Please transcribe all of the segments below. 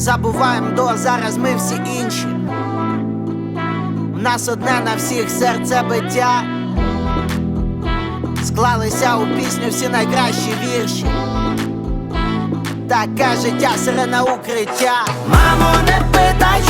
забуваємо до зараз ми всі інші. У нас одне на всіх серце биття. Склалися у пісню всі найкращі вірші. Таке життя, сирена укриття. Мамо, не питай,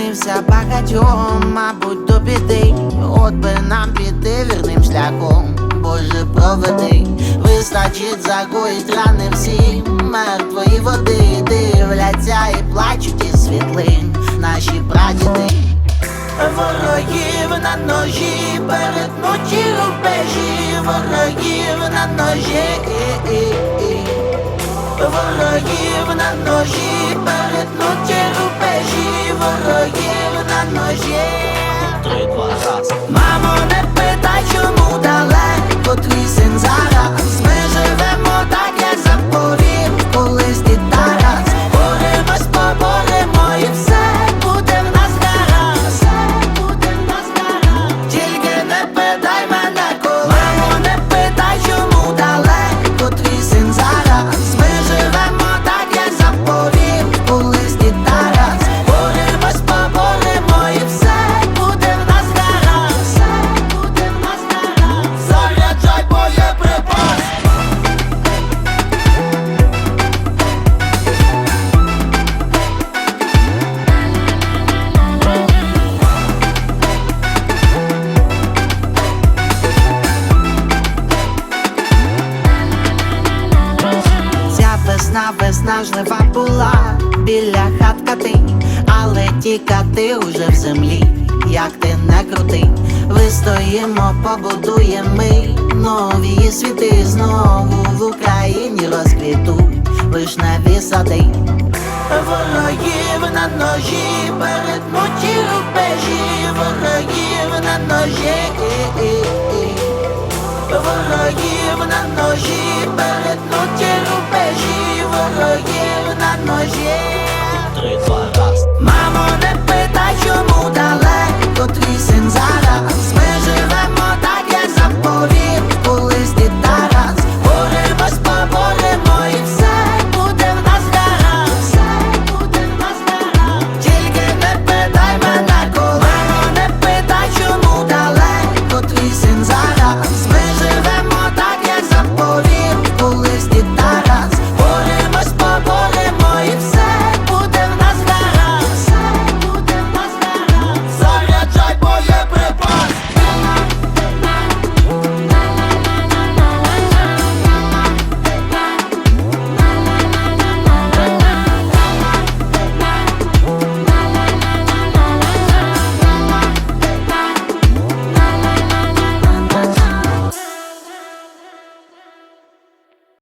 снився багатьом, мабуть, до біди. От би нам піти вірним шляхом. Боже, проведи, вистачить загоїть рани всі мертвої води дивляться і плачуть із світлин наші прадіди. Ворогів на ножі, перетнуті рубежі, ворогів на ножі, ворогів на ножі, перетнуті рубежі, ворогів на ножі. Три, два, раз. Весна, весна жлива була біля хатка ти, але тікати уже в землі, як ти не крути, вистоїмо, побудуємо ми нові світи знову в Україні розквітуть вишневі сади. Ворогів на ножі, перетнуті рубежі, ворогів на ножі. Ворогів на ножі.